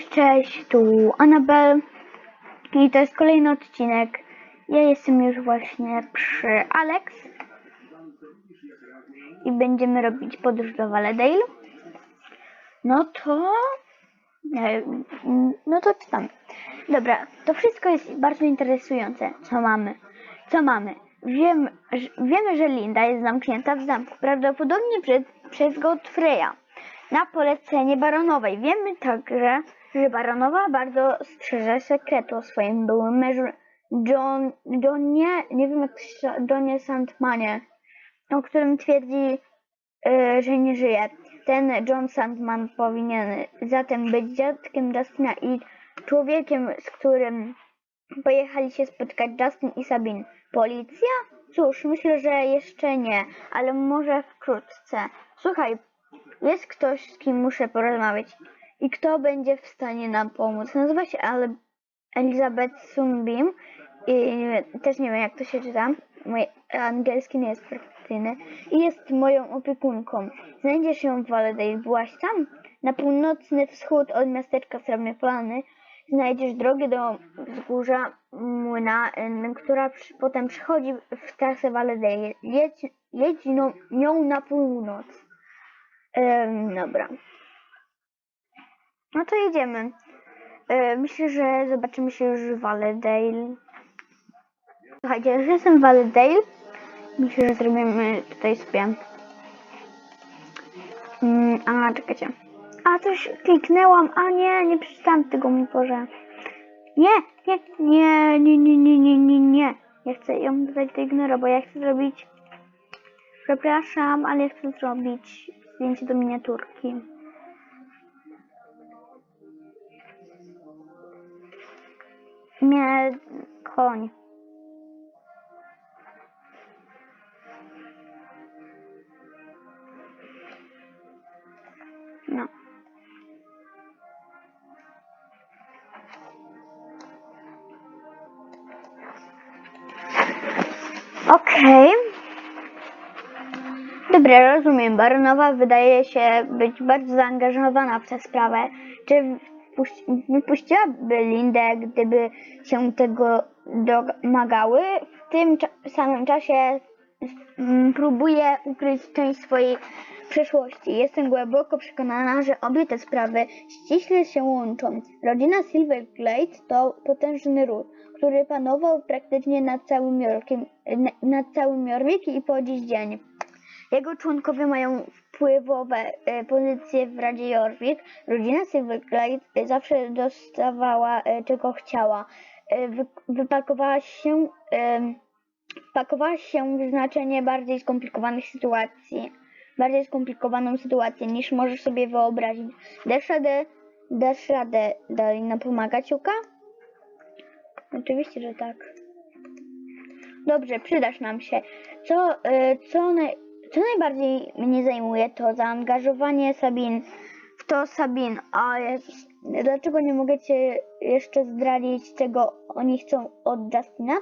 cześć, tu Anabel i to jest kolejny odcinek. Ja jestem już właśnie przy Alex i będziemy robić podróż do Valedale. No to... e, No to czytam. Dobra, to wszystko jest bardzo interesujące. Co mamy? Co mamy? Wiem, wiemy, że Linda jest zamknięta w zamku, prawdopodobnie przez, przez Godfreya na polecenie baronowej. Wiemy także, że baronowa bardzo strzeże sekretu o swoim byłym mężu John, Johnie, nie wiem jak Johnie Sandmanie, o którym twierdzi, y, że nie żyje. Ten John Sandman powinien zatem być dziadkiem Justina i człowiekiem, z którym pojechali się spotkać Justin i Sabine. Policja? Cóż, myślę, że jeszcze nie, ale może wkrótce. Słuchaj, jest ktoś, z kim muszę porozmawiać i kto będzie w stanie nam pomóc. Nazywa się Ale Elizabeth Sunbeam i też nie wiem jak to się czyta. Mój angielski nie jest perfekcyjny i jest moją opiekunką. Znajdziesz ją w Valedale. Byłaś tam? Na północny wschód od miasteczka Srebrne Plany znajdziesz drogę do wzgórza młyna, która przy, potem przychodzi w trasę Valedale. Jedź, jedź nią na północ. Em, dobra. No to jedziemy. E, myślę, że zobaczymy się już w Valedale. Słuchajcie, już jestem w Valedale. Myślę, że zrobimy tutaj sobie. Mm, a, czekajcie. A, coś kliknęłam. A nie, nie przeczytałam tego, mój Boże. Nie, nie, nie, nie, nie, nie, nie, nie, nie. Ja chcę ją do ignora, bo ja chcę zrobić... Przepraszam, ale chcę zrobić zdjęcie do miniaturki. Nie, koń. No. Okej. Dobra, rozumiem. Baronowa wydaje się być bardzo zaangażowana w tę sprawę. Czy wypuściłaby Lindę, gdyby się tego domagały? W tym samym czasie mm, próbuje ukryć część swojej przeszłości. Jestem głęboko przekonana, że obie te sprawy ściśle się łączą. Rodzina Silverglade to potężny ród, który panował praktycznie nad całym Jorkiem, na- nad całym Jorvik i po dziś dzień. Jego członkowie mają wpływowe e, pozycje w Radzie Jorvik. Rodzina Silverglade e, zawsze dostawała e, czego chciała. E, wy, wypakowała się, em, wpakowała się w znaczenie bardziej skomplikowanych sytuacji. Bardziej skomplikowaną sytuację niż możesz sobie wyobrazić. Dasz radę, dasz radę dalej nam pomagać, Juka? Oczywiście, że tak. Dobrze, przydasz nam się. Co, co, naj, co najbardziej mnie zajmuje, to zaangażowanie Sabin w to Sabin. A Jezus, dlaczego nie mogę cię jeszcze zdradzić, czego oni chcą od Justina?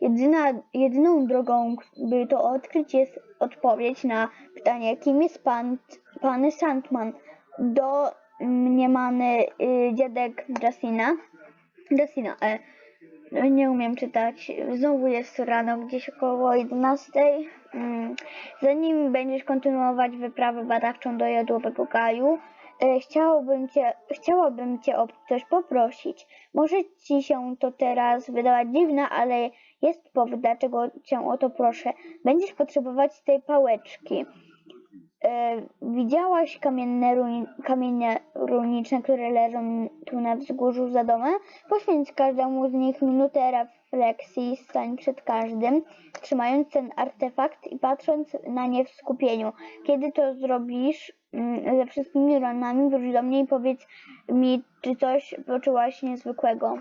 Jedyna, jedyną drogą, by to odkryć, jest odpowiedź na pytanie, kim jest pan, pan Sandman. Do mniemany y, dziadek Justina. Justina, e, nie umiem czytać. Znowu jest rano, gdzieś około 11. Mm. Zanim będziesz kontynuować wyprawę badawczą do jadłowego gaju, e, chciałabym cię, chciałabym cię o coś poprosić. Może ci się to teraz wydawać dziwne, ale jest powód, dlaczego cię o to proszę. Będziesz potrzebować tej pałeczki. E, widziałaś kamienne runi, kamienie runiczne, które leżą tu na wzgórzu za domem? Poświęć każdemu z nich minutę refleksji, stań przed każdym, trzymając ten artefakt i patrząc na nie w skupieniu. Kiedy to zrobisz mm, ze wszystkimi ranami, wróć do mnie i powiedz mi, czy coś poczułaś niezwykłego.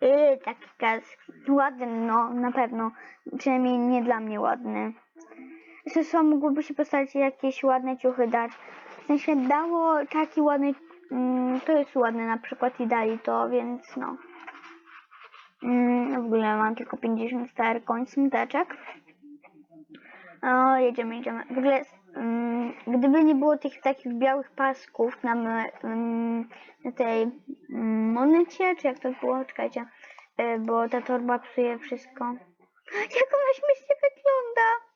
Yy, taki gaz. Ładny, no, na pewno. Przynajmniej nie dla mnie ładny. Zresztą mogłoby się postawić jakieś ładne ciuchy dać. W sensie dało taki ładny, mm, to jest ładne na przykład i dali to, więc no. Mm, w ogóle mam tylko 50 star koń smuteczek. O, jedziemy, jedziemy. W ogóle, mm, gdyby nie było tych takich białych pasków na, mm, na tej mm, monecie, czy jak to było? Czekajcie, y, bo ta torba psuje wszystko. Jak ona śmiesznie wygląda!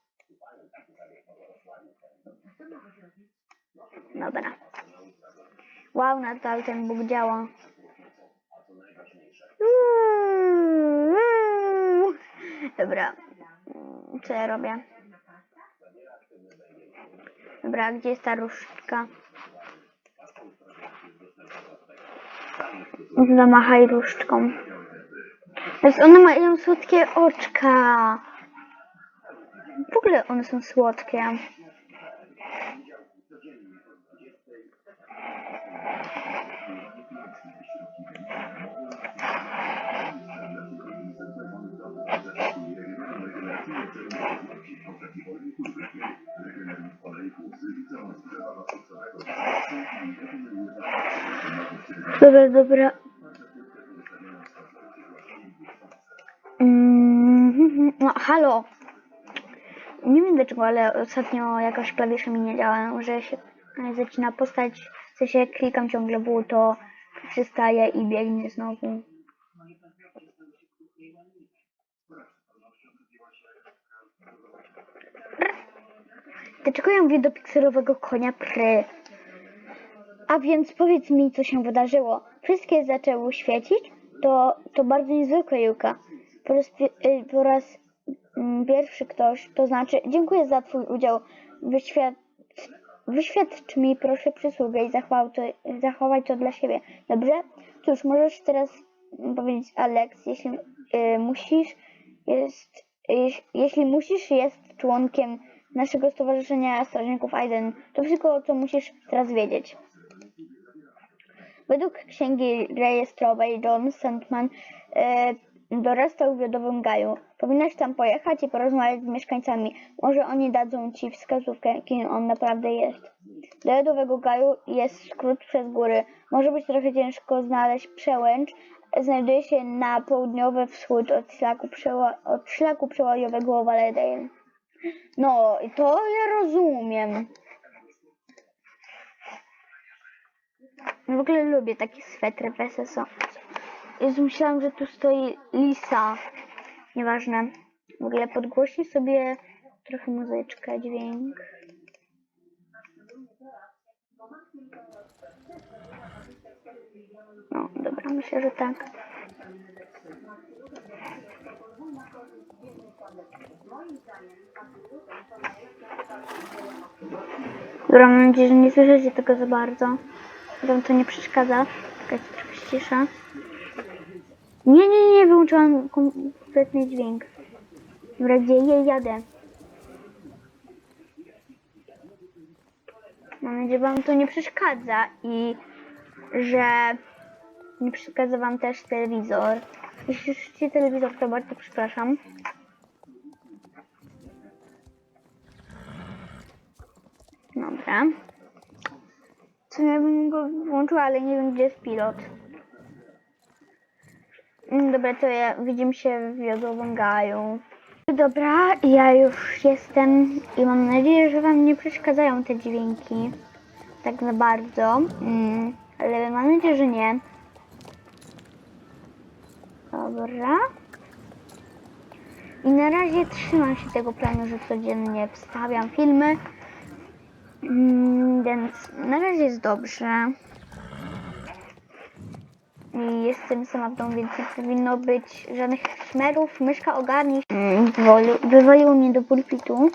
Dobra. Wow, nadal ten Bóg działa. Dobra. Co ja robię? Dobra, gdzie jest ta różdżka? Zamachaj różdżką. Więc one mają słodkie oczka. W ogóle one są słodkie. Dobra, dobra. Mm, No, halo. Nie wiem dlaczego, ale ostatnio jakoś klawisze mi nie działają, że się zaczyna postać, sensie jak klikam ciągle W, to przestaje i biegnie znowu. Dlaczego ja mówię do pikselowego konia pry? A więc powiedz mi, co się wydarzyło. Wszystkie zaczęły świecić? To, to bardzo niezwykłe, Juka. Po raz, y, po raz mm, pierwszy ktoś, to znaczy, dziękuję za Twój udział. Wyświad... Wyświadcz mi proszę przysługę i zachowaj to, zachowaj to dla siebie. Dobrze? Cóż, możesz teraz mm, powiedzieć Alex, jeśli y, musisz, jest, jeś, jeśli musisz, jest członkiem naszego Stowarzyszenia Strażników Aiden. To wszystko, co musisz teraz wiedzieć. Według księgi rejestrowej John Sandman e, dorastał w Jodowym Gaju. Powinnaś tam pojechać i porozmawiać z mieszkańcami. Może oni dadzą ci wskazówkę, kim on naprawdę jest. Do Jodowego Gaju jest skrót przez góry. Może być trochę ciężko znaleźć przełęcz. Znajduje się na południowy wschód od szlaku, przeła- od szlaku przełajowego Valedale. No, to ja rozumiem. W ogóle lubię takie swetry w SSO. Jezu, myślałam, że tu stoi lisa. Nieważne. W ogóle podgłośnij sobie trochę muzyczkę, dźwięk. No, dobra, myślę, że tak. Dobra, mam nadzieję, że nie słyszycie tego za bardzo. Wam to nie przeszkadza. Czekajcie, trochę cisza. Nie, nie, nie, wyłączyłam kompletny dźwięk. Dobra, gdzie je jadę? Mam nadzieję, że wam to nie przeszkadza i że nie przeszkadza wam też telewizor. Jeśli słyszycie telewizor, to bardzo przepraszam. Dobra. Co ja bym go włączyła, ale nie wiem, gdzie jest pilot. Mm, Dobra, to ja widzimy się w Jodowym Gaju. Dobra, ja już jestem i mam nadzieję, że Wam nie przeszkadzają te dźwięki tak za bardzo, mm, ale mam nadzieję, że nie. Dobra. I na razie trzymam się tego planu, że codziennie wstawiam filmy. Mm, Więc na razie jest dobrze. Jestem sama w domu, więc nie powinno być żadnych szmerów. Myszka ogarni. Mm, wywalił- mnie do pulpitu.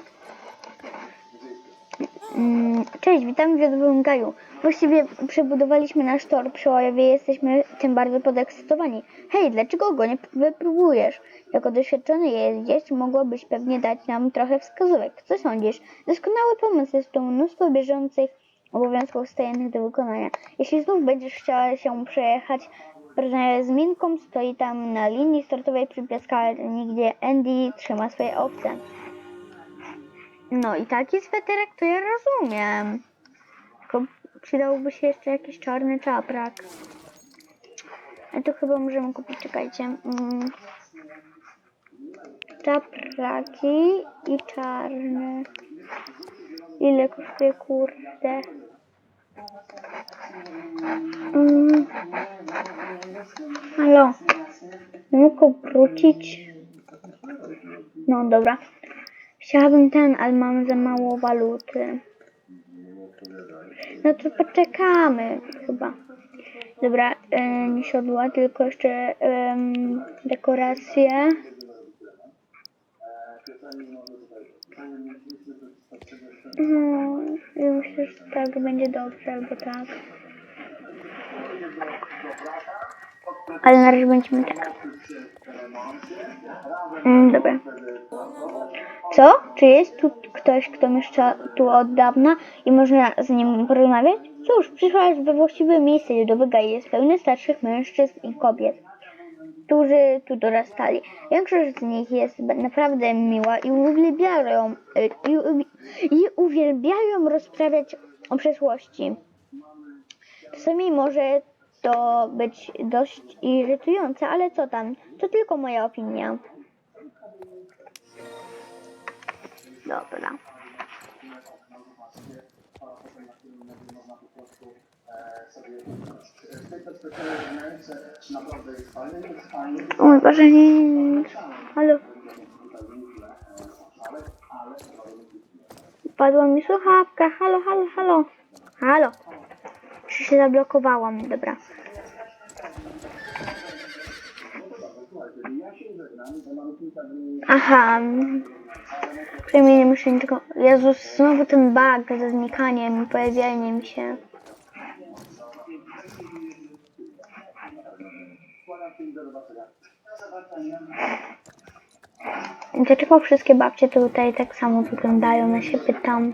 Mm, Cześć, witam w Jodowym Gaju. Właściwie przebudowaliśmy nasz tor przełajowy i jesteśmy tym bardzo podekscytowani. Hej, dlaczego go nie wypróbujesz? Jako doświadczony jeździec mogłabyś pewnie dać nam trochę wskazówek. Co sądzisz? Doskonały pomysł, jest tu mnóstwo bieżących obowiązków stojących do wykonania. Jeśli znów będziesz chciała się przejechać z Minką, stoi tam na linii startowej przy piaskarni, gdzie Andy trzyma swoje owce. No i taki sweterek to ja rozumiem. Tylko przydałby się jeszcze jakiś czarny czaprak. A to chyba możemy kupić, czekajcie. Mm. Czapraki i czarne. Ile kosztuje kurde? Mm. Halo. Mogę wrócić? No dobra. Chciałabym ten, ale mam za mało waluty. No to poczekamy chyba. Dobra, e, nie siodła, tylko jeszcze em, dekoracje. No, myślę, że tak będzie dobrze, albo tak. Ale na razie będziemy tak. Mm, dobra. Co? Czy jest tu ktoś, kto mieszka tu od dawna i można z nim porozmawiać? Cóż, przyszłaś we właściwe miejsce. Ludowyga jest pełny starszych mężczyzn i kobiet, którzy tu dorastali. Większość z nich jest naprawdę miła i uwielbiają, y, i, i uwielbiają rozprawiać o przeszłości. Czasami może to być dość irytujące, ale co tam? To tylko moja opinia. Dobra. Mój Boże, nie. Halo. Padła mi słuchawka. Halo, halo, halo. Halo. Czy się zablokowałam? Dobra. Aha. Przynajmniej nie muszę niczego... Jezus, znowu ten bug ze znikaniem i pojawianiem się. Dlaczego wszystkie babcie tutaj tak samo wyglądają? Ja się pytam.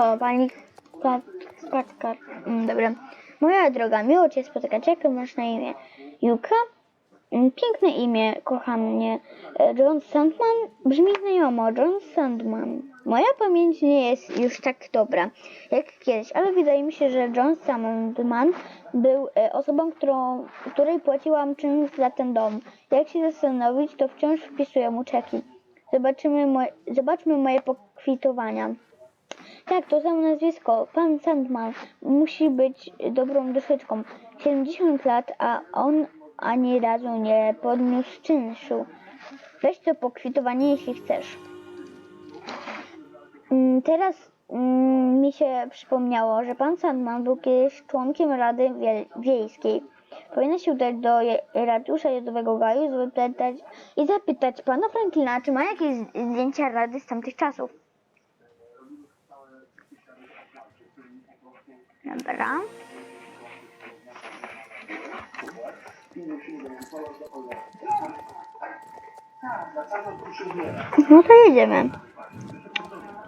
O, pani Pat- Patkar. Dobra. Moja droga, miło Cię spotykać. Jak masz na imię? Juka? Mm, Piękne imię, kocham mnie. E, John Sandman? Brzmi znajomo. John Sandman. Moja pamięć nie jest już tak dobra jak kiedyś, ale wydaje mi się, że John Sandman był e, osobą, którą, której płaciłam czymś za ten dom. Jak się zastanowić, to wciąż wpisuję mu czeki. Zobaczymy zobaczmy moje pokwitowania. Tak, to samo nazwisko. Pan Sandman musi być dobrą dosyczką. 70 lat, a on ani razu nie podniósł czynszu. Weź to pokwitowanie, jeśli chcesz. Mm, Teraz mm, mi się przypomniało, że pan Sandman był kiedyś członkiem Rady Wiejskiej. Powinna się udać do je- ratusza Jadowego Gaju i zapytać pana Franklina, czy ma jakieś zdjęcia Rady z tamtych czasów. Dobra. No to jedziemy.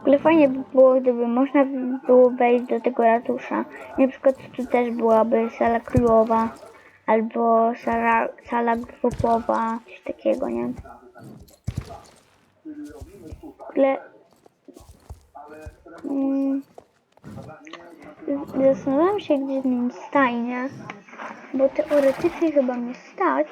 Ale fajnie by było, gdyby można by było wejść do tego ratusza. Na przykład tu też byłaby sala królowa albo sala, sala grupowa, coś takiego, nie? Ale... Mm, zastanawiam się, gdzie zmienić stajnię, bo teoretycznie chyba mnie stać.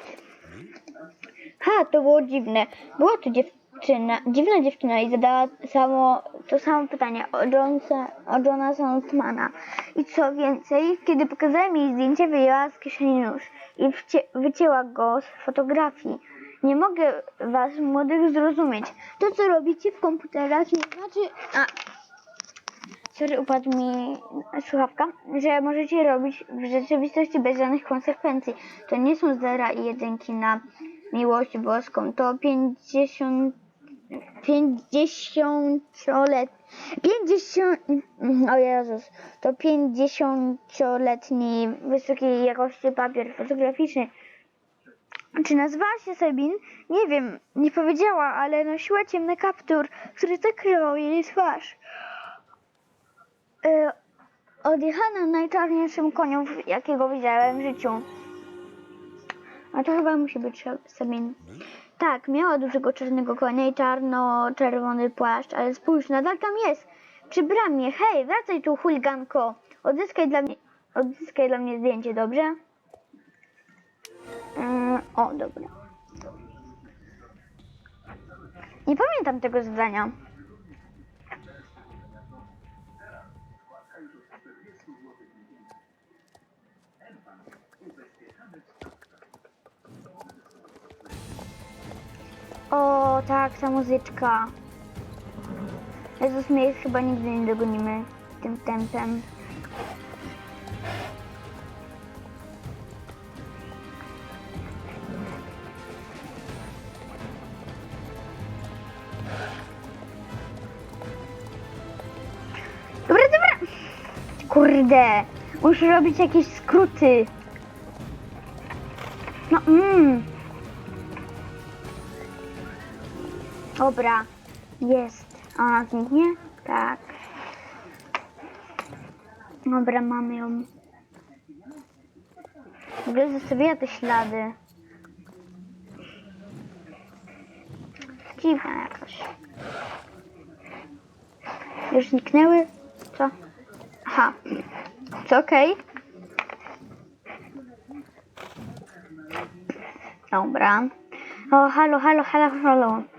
Ha, to było dziwne. Była tu dziewczyna, dziwna dziewczyna i zadała samo, to samo pytanie o, Jonesa, o. I co więcej, kiedy pokazałem jej zdjęcie, wyjęła z kieszeni nóż i wycięła go z fotografii. Nie mogę was, młodych, zrozumieć. To, co robicie w komputerach, nie znaczy... A, sorry, upadł mi słuchawka, że możecie robić w rzeczywistości bez żadnych konsekwencji. To nie są zera i jedynki na miłość boską. To 50 50-let 50 o Jezus, to 50-letni wysokiej jakości papier fotograficzny. Czy nazywała się Sabin? Nie wiem, nie powiedziała, ale nosiła ciemny kaptur, który zakrywał jej twarz. Y, odjechano najczarniejszym koniu, jakiego widziałem w życiu. A to chyba musi być Sabin. Tak, miała dużego czarnego konia i czarno-czerwony płaszcz, ale spójrz, nadal tam jest. Przy bramie. Hej, wracaj tu, chuliganko. Odzyskaj dla mnie, odzyskaj dla mnie zdjęcie, dobrze? Yy, o, dobra. Nie pamiętam tego zadania. O, tak, ta muzyczka. Jezus, my ich chyba nigdy nie dogonimy tym tempem. Dobra, dobra. Kurde, muszę robić jakieś skróty. No, mm. Dobra, jest. Ona zniknie? Tak. Dobra, mamy ją. W ogóle zostawiła te ślady. Dziwna jakaś. Już zniknęły? Co? Aha. Co okej? Dobra. O, halo, halo, halo, halo.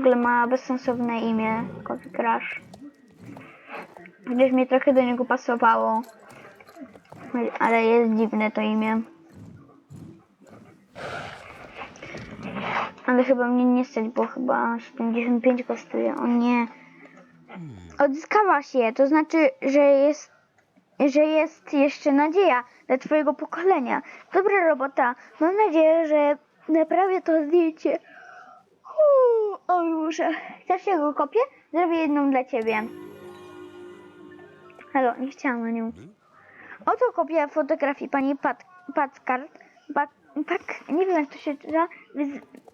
Ogóle ma bezsensowne imię, Coffee Crush. Gdzieś mi trochę do niego pasowało. Ale jest dziwne to imię. Ale chyba mnie nie stać, bo chyba 75 kosztuje. O nie. Odzyskałaś je, to znaczy, że jest, że jest jeszcze nadzieja dla twojego pokolenia. Dobra robota. Mam nadzieję, że naprawię to zdjęcie. O muszę. Chcesz jego kopię? Zrobię jedną dla ciebie. Halo, nie chciałam na nią. Oto kopia fotografii pani Pat, Packard. Pat, Pak, nie wiem jak to się czyta. Wyz,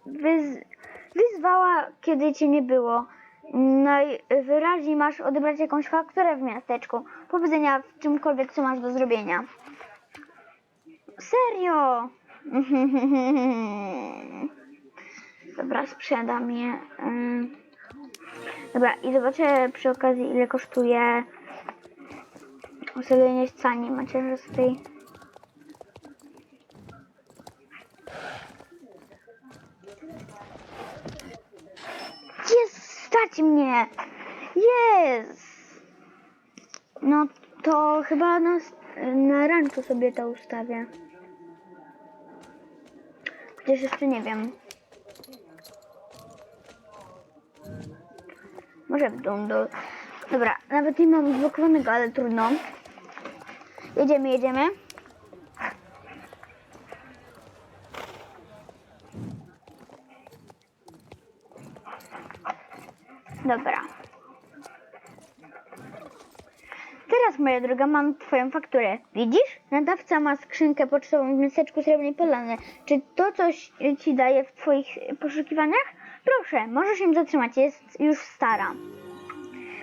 wyz, wyzwała, kiedy cię nie było. Najwyraźniej masz odebrać jakąś fakturę w miasteczku. Powodzenia w czymkolwiek, co masz do zrobienia. Serio? Dobra, sprzedam je. Ym. Dobra, i zobaczę przy okazji, ile kosztuje ustawienie scani macierzystej. Jest, stać mnie! Jest! No to chyba na, na ranczu sobie to ustawię. Chociaż jeszcze nie wiem. Może dół, dół. Dobra, nawet nie mam zblokowanego, ale trudno. Jedziemy, jedziemy. Dobra. Teraz, moja droga, mam twoją fakturę. Widzisz? Nadawca ma skrzynkę pocztową w miasteczku Srebrnej Polany. Czy to coś ci daje w twoich poszukiwaniach? Proszę, możesz się zatrzymać, jest już stara.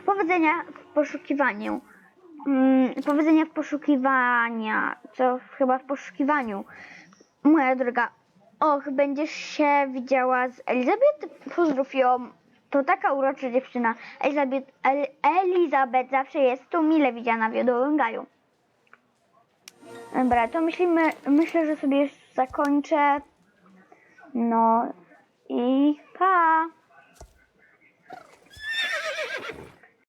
Powodzenia w poszukiwaniu. Mm, powodzenia w poszukiwania. Co chyba w poszukiwaniu. Moja droga. Och, będziesz się widziała z Elizabeth? Pozdrów ją. To taka urocza dziewczyna. Elizabeth, El, Elizabeth zawsze jest tu mile widziana w Jodowym Gaju. Dobra, to myślimy, myślę, że sobie już zakończę. No i pa!